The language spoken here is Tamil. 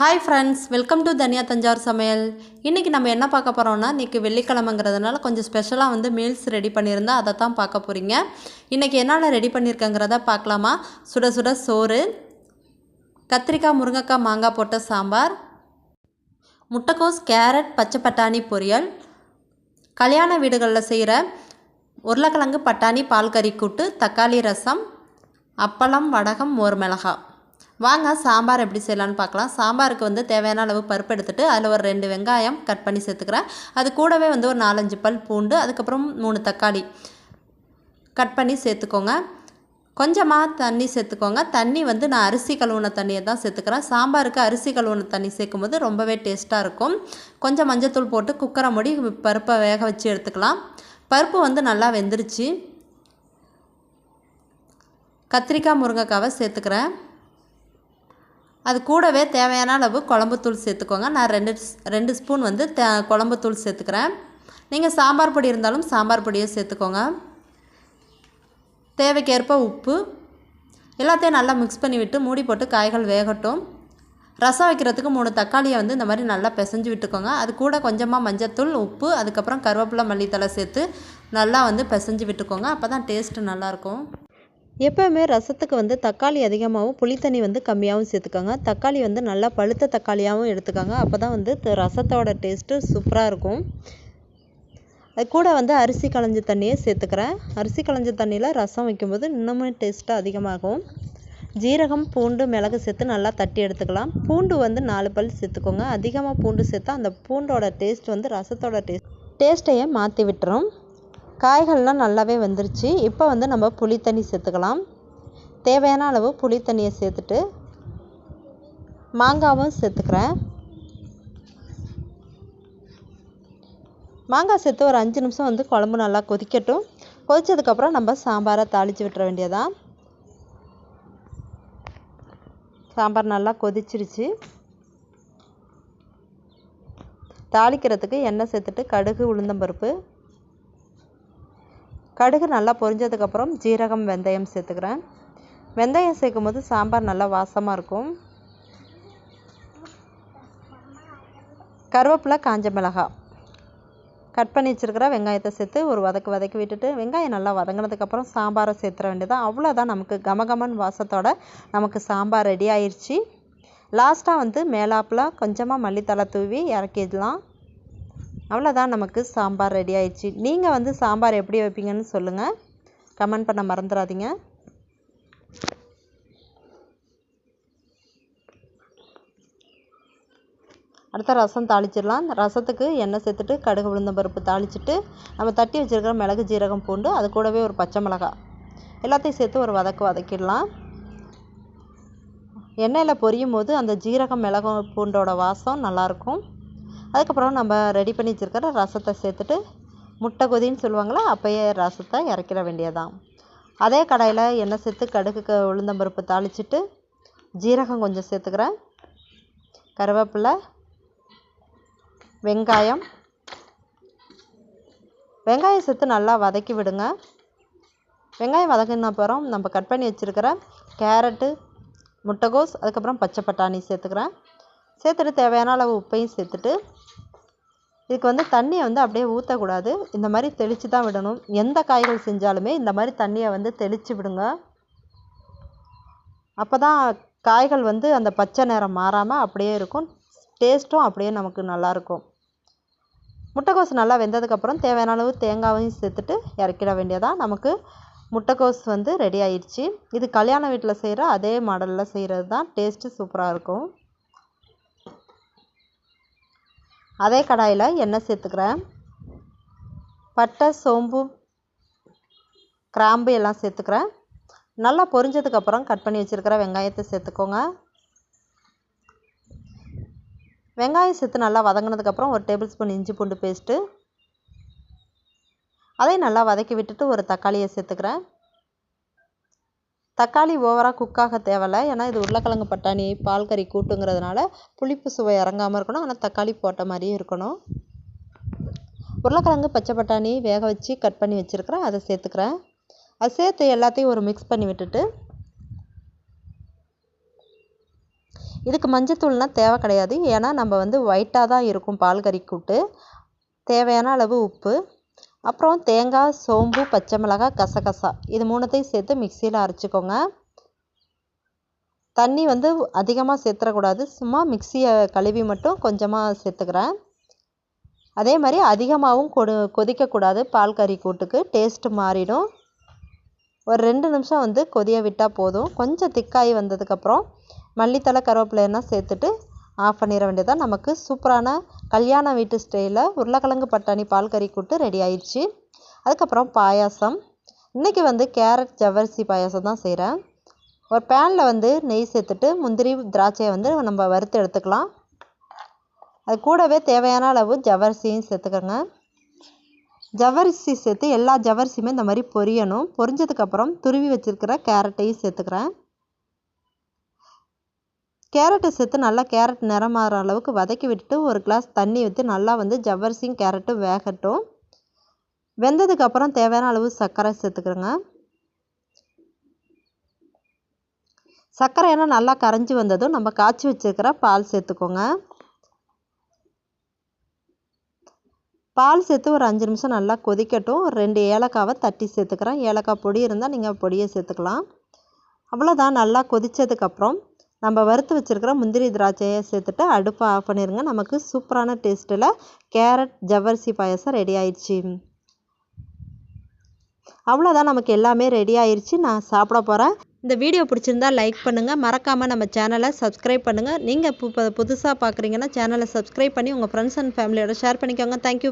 ஹாய் ஃப்ரெண்ட்ஸ் வெல்கம் டு தனியா தஞ்சாவூர் சமையல் இன்றைக்கி நம்ம என்ன பார்க்க போகிறோம்னா இன்றைக்கி வெள்ளிக்கிழமைங்கிறதுனால கொஞ்சம் ஸ்பெஷலாக வந்து மீல்ஸ் ரெடி பண்ணியிருந்தா அதை தான் பார்க்க போகிறீங்க இன்றைக்கி என்னென்ன ரெடி பண்ணியிருக்கேங்கிறத பார்க்கலாமா? சுட சுட சோறு கத்திரிக்காய் முருங்கைக்காய் மாங்காய் போட்ட சாம்பார் முட்டைக்கோஸ் கேரட் பச்சை பட்டாணி பொரியல் கல்யாண வீடுகளில் செய்கிற உருளைக்கிழங்கு பட்டாணி பால் கறி கூட்டு தக்காளி ரசம் அப்பளம் வடகம் மோர் மிளகாய். வாங்க சாம்பார் எப்படி செய்யலான்னு பார்க்கலாம். சாம்பாருக்கு வந்து தேவையான அளவு பருப்பு எடுத்துகிட்டு அதில் ஒரு ரெண்டு வெங்காயம் கட் பண்ணி சேர்த்துக்கிறேன். அது கூடவே வந்து ஒரு நாலஞ்சு பல் பூண்டு அதுக்கப்புறம் மூணு தக்காளி கட் பண்ணி சேர்த்துக்கோங்க. கொஞ்சமாக தண்ணி சேர்த்துக்கோங்க. தண்ணி வந்து நான் அரிசி கழுவுன தண்ணியை தான் சேர்த்துக்கிறேன். சாம்பாருக்கு அரிசி கழுவுன தண்ணி சேர்க்கும்போது ரொம்பவே டேஸ்ட்டாக இருக்கும். கொஞ்சம் மஞ்சத்தூள் போட்டு குக்கரை மூடி பருப்பை வேக வச்சு எடுத்துக்கலாம். பருப்பு வந்து நல்லா வெந்துருச்சு. கத்திரிக்காய் முருங்கைக்காவை சேர்த்துக்கிறேன். அது கூடவே தேவையான அளவு குழம்புத்தூள் சேர்த்துக்கோங்க. நான் ரெண்டு ரெண்டு ஸ்பூன் வந்து தே குழம்புத்தூள் சேர்த்துக்கிறேன். நீங்கள் சாம்பார் பொடி இருந்தாலும் சாம்பார் பொடியை சேர்த்துக்கோங்க. தேவைக்கேற்ப உப்பு. எல்லாத்தையும் நல்லா மிக்ஸ் பண்ணி விட்டு மூடி போட்டு காய்கள் வேகட்டும். ரசம் வைக்கிறதுக்கு மூணு தக்காளியை வந்து இந்த மாதிரி நல்லா பிசைஞ்சு விட்டுக்கோங்க. அது கூட கொஞ்சமாக மஞ்சத்தூள் உப்பு அதுக்கப்புறம் கருவேப்பிலை மல்லித்தலை சேர்த்து நல்லா வந்து பிசைஞ்சு விட்டுக்கோங்க. அப்போ தான் டேஸ்ட்டு நல்லாயிருக்கும் எப்போவுமே ரசத்துக்கு வந்து தக்காளி அதிகமாகவும் புளித்தண்ணி வந்து கம்மியாகவும் சேர்த்துக்கோங்க. தக்காளி வந்து நல்லா பழுத்த தக்காளியாகவும் எடுத்துக்கோங்க. அப்போ தான் வந்து ரசத்தோட டேஸ்ட்டு சூப்பராக இருக்கும். அது கூட வந்து அரிசி களைஞ்ச தண்ணியை சேர்த்துக்கிறேன். அரிசி களைஞ்ச தண்ணியில் ரசம் வைக்கும்போது இன்னுமே டேஸ்ட்டு அதிகமாகும். ஜீரகம் பூண்டு மிளகு சேர்த்து நல்லா தட்டி எடுத்துக்கலாம். பூண்டு வந்து நாலு பல் சேர்த்துக்கோங்க. அதிகமாக பூண்டு சேர்த்தா அந்த பூண்டோட டேஸ்ட் வந்து ரசத்தோட டேஸ்ட் டேஸ்ட்டையே மாற்றி விட்டுரும். காய்கள்லாம் நல்லாவே வந்துருச்சு. இப்போ வந்து நம்ம புளி தண்ணி சேர்த்துக்கலாம். தேவையான அளவு புளி தண்ணியை சேர்த்துட்டு மாங்காவும் சேர்த்துக்கிறேன். மாங்காய் சேர்த்து ஒரு அஞ்சு நிமிஷம் வந்து குழம்பு நல்லா கொதிக்கட்டும். கொதித்ததுக்கப்புறம் நம்ம சாம்பாரை தாளித்து விட்டுற வேண்டியதான் சாம்பார் நல்லா கொதிச்சிருச்சு. தாளிக்கிறதுக்கு எண்ணெய் சேர்த்துட்டு கடுகு உளுந்தம்பருப்பு கடுகு நல்லா பொரிஞ்சதுக்கப்புறம் ஜீரகம் வெந்தயம் சேர்த்துக்கிறேன். வெந்தயம் சேர்க்கும் போது சாம்பார் நல்லா வாசமாக இருக்கும். கருவேப்பிலை காஞ்ச மிளகாய் கட் பண்ணி வச்சுருக்கிற வெங்காயத்தை சேர்த்து ஒரு வதக்கு வதக்கி விட்டுட்டு வெங்காயம் நல்லா வதங்கினதுக்கப்புறம் சாம்பாரை சேர்த்துற வேண்டியதான் அவ்வளோதான் நமக்கு கமகமன் வாசத்தோட நமக்கு சாம்பார் ரெடி ஆயிடுச்சு லாஸ்ட்டாக வந்து மேலாப்பில் கொஞ்சமாக மல்லித்தலை தூவி இறக்கிடலாம். அவ்வளோதான் நமக்கு சாம்பார் ரெடி ஆயிடுச்சு. நீங்கள் வந்து சாம்பார் எப்படி வைப்பீங்கன்னு சொல்லுங்கள் கமெண்ட் பண்ண மறந்துடாதீங்க. அடுத்த ரசம் தாளிச்சிடலாம். ரசத்துக்கு எண்ணெய் சேர்த்துட்டு கடுகு உளுந்தம் பருப்பு தாளிச்சிட்டு நம்ம தட்டி வச்சுருக்கிற மிளகு ஜீரகம் பூண்டு அது கூடவே ஒரு பச்சை மிளகாய். எல்லாத்தையும் சேர்த்து ஒரு வதக்கு வதக்கிடலாம். எண்ணெயில் பொரியும் போது அந்த ஜீரகம் மிளகு பூண்டோட வாசம் நல்லாயிருக்கும் அதுக்கப்புறம் நம்ம ரெடி பண்ணி வச்சுருக்கிற ரசத்தை சேர்த்துட்டு முட்டை கொதின்னு சொல்லுவாங்களா அப்போயே ரசத்தை இறக்கிட வேண்டியதான் அதே கடாயில் எண்ணெய் சேர்த்து கடுகு உளுந்தம்பருப்பு தாளிச்சிட்டு ஜீரகம் கொஞ்சம் சேர்த்துக்கிறேன். கருவேப்பிலை வெங்காயம். வெங்காயம் சேர்த்து நல்லா வதக்கி விடுங்க. வெங்காயம் வதக்கின அப்புறம் நம்ம கட் பண்ணி வச்சுருக்கிற கேரட்டு முட்டைகோஸ் அதுக்கப்புறம் பச்சை பட்டாணி சேர்த்துக்கிறேன். சேர்த்துட்டு தேவையான அளவு உப்பையும் சேர்த்துட்டு இதுக்கு வந்து தண்ணியை வந்து அப்படியே ஊற்றக்கூடாது இந்த மாதிரி தெளித்து தான் விடணும். எந்த காய்கள் செஞ்சாலுமே இந்த மாதிரி தண்ணியை வந்து தெளித்து விடுங்க. அப்போ தான் காய்கள் வந்து அந்த பச்சை நிறம் மாறாமல் அப்படியே இருக்கும். டேஸ்ட்டும் அப்படியே நமக்கு நல்லாயிருக்கும். முட்டைக்கோஸ் நல்லா வெந்ததுக்கப்புறம் தேவையான அளவு தேங்காவையும் சேர்த்துட்டு இறக்கிட வேண்டியதான் நமக்கு முட்டைக்கோஸ் வந்து ரெடி ஆயிடுச்சு. இது கல்யாண வீட்டில் செய்கிற அதே மாடலில் செய்கிறது தான் டேஸ்ட்டு சூப்பராக இருக்கும். அதே கடாயில் எண்ணெய் சேர்த்துக்கிறேன். பட்டை சோம்பு கிராம்பு எல்லாம் சேர்த்துக்கிறேன். நல்லா பொரிஞ்சதுக்கப்புறம் கட் பண்ணி வச்சுருக்கிற வெங்காயத்தை சேர்த்துக்கோங்க. வெங்காயம் சேர்த்து நல்லா வதங்கினதுக்கப்புறம் ஒரு டேபிள் ஸ்பூன் இஞ்சி பூண்டு பேஸ்ட்டு. அதையும் நல்லா வதக்கி விட்டுட்டு ஒரு தக்காளியை சேர்த்துக்கிறேன். தக்காளி ஓவராக குக்காக தேவையில்ல ஏன்னா இது உருளைக்கிழங்கு பட்டாணி பால் கறி கூட்டுங்கிறதுனால புளிப்பு சுவை இறங்காமல் இருக்கணும். ஆனால் தக்காளி போட்ட மாதிரியும் இருக்கணும். உருளைக்கிழங்கு பச்சை பட்டாணி வேக வச்சு கட் பண்ணி வச்சுருக்கிறேன். அதை சேர்த்துக்கிறேன். அது சேர்த்து எல்லாத்தையும் ஒரு மிக்ஸ் பண்ணி விட்டுட்டு இதுக்கு மஞ்சத்தூள்னால் தேவை கிடையாது. ஏன்னா நம்ம வந்து ஒயிட்டாக தான் இருக்கும் பால் கறி கூட்டு. தேவையான அளவு உப்பு. அப்புறம் தேங்காய் சோம்பு பச்சை மிளகாய் கசகசா. இது மூணுத்தையும் சேர்த்து மிக்சியில் அரைச்சிக்கோங்க. தண்ணி வந்து அதிகமாக சேர்த்துறக்கூடாது. சும்மா மிக்சியை கழுவி மட்டும் கொஞ்சமாக சேர்த்துக்கிறேன். அதே மாதிரி அதிகமாகவும் கொடு கொதிக்கக்கூடாது. பால் கறி கூட்டுக்கு டேஸ்ட்டு மாறிடும். ஒரு ரெண்டு நிமிஷம் வந்து கொதிய விட்டால் போதும். கொஞ்சம் திக்காகி வந்ததுக்கப்புறம் மல்லித்தலை கருவேப்பிலையெல்லாம் சேர்த்துட்டு ஆஃப் பண்ணிட வேண்டியதான் நமக்கு சூப்பரான கல்யாண வீட்டு ஸ்டைலில் உருளைக்கிழங்கு பட்டாணி பால் கறி கூட்டு ரெடி ஆயிடுச்சு. அதுக்கப்புறம் பாயாசம். இன்றைக்கி வந்து கேரட் ஜவ்வரிசி பாயாசம் தான் செய்கிறேன் ஒரு பேனில் வந்து நெய் சேர்த்துட்டு முந்திரி திராட்சையை வந்து நம்ம வறுத்து எடுத்துக்கலாம். அது கூடவே தேவையான அளவு ஜவ்வரிசியும் சேர்த்துக்கோங்க. ஜவ்வரிசி சேர்த்து எல்லா ஜவ்வரிசியுமே இந்த மாதிரி பொரியணும். பொரிஞ்சதுக்கப்புறம் துருவி வச்சுருக்கிற கேரட்டையும் சேர்த்துக்கிறேன். கேரட்டை சேர்த்து நல்லா கேரட் நிறம் மாறுற அளவுக்கு வதக்கி விட்டுட்டு ஒரு கிளாஸ் தண்ணி ஊற்றி நல்லா வந்து ஜவ்வரிசியும் கேரட்டும் வேகட்டும். வெந்ததுக்கப்புறம் தேவையான அளவு சர்க்கரை சேர்த்துக்கிறோங்க. சர்க்கரை எல்லாம் நல்லா கரைஞ்சி வந்ததும் நம்ம காய்ச்சி வச்சுருக்கிற பால் சேர்த்துக்கோங்க. பால் சேர்த்து ஒரு அஞ்சு நிமிஷம் நல்லா கொதிக்கட்டும். ஒரு ரெண்டு ஏலக்காவை தட்டி சேர்த்துக்கிறேன். ஏலக்காய் பொடி இருந்தால் நீங்கள் பொடியை சேர்த்துக்கலாம். அவ்வளோதான் நல்லா கொதித்ததுக்கப்புறம் நம்ம வறுத்து வச்சுருக்கிற முந்திரி திராட்சையை சேர்த்துட்டு அடுப்பை ஆஃப் பண்ணிடுங்க நமக்கு சூப்பரான டேஸ்ட்டில் கேரட் ஜவ்வரிசி பாயசம் ரெடி ஆயிடுச்சு. அவ்வளோதான் நமக்கு எல்லாமே ரெடி ஆயிடுச்சு நான் சாப்பிட போகிறேன் இந்த வீடியோ பிடிச்சிருந்தா லைக் பண்ணுங்கள் மறக்காமல் நம்ம சேனலை சப்ஸ்கிரைப் பண்ணுங்கள் நீங்கள் இப்போ புதுசாக பார்க்குறீங்கன்னா சேனலை சப்ஸ்கிரைப் பண்ணி உங்கள் ஃப்ரெண்ட்ஸ் அண்ட் ஃபேமிலியோட ஷேர் பண்ணிக்கோங்க. Thank you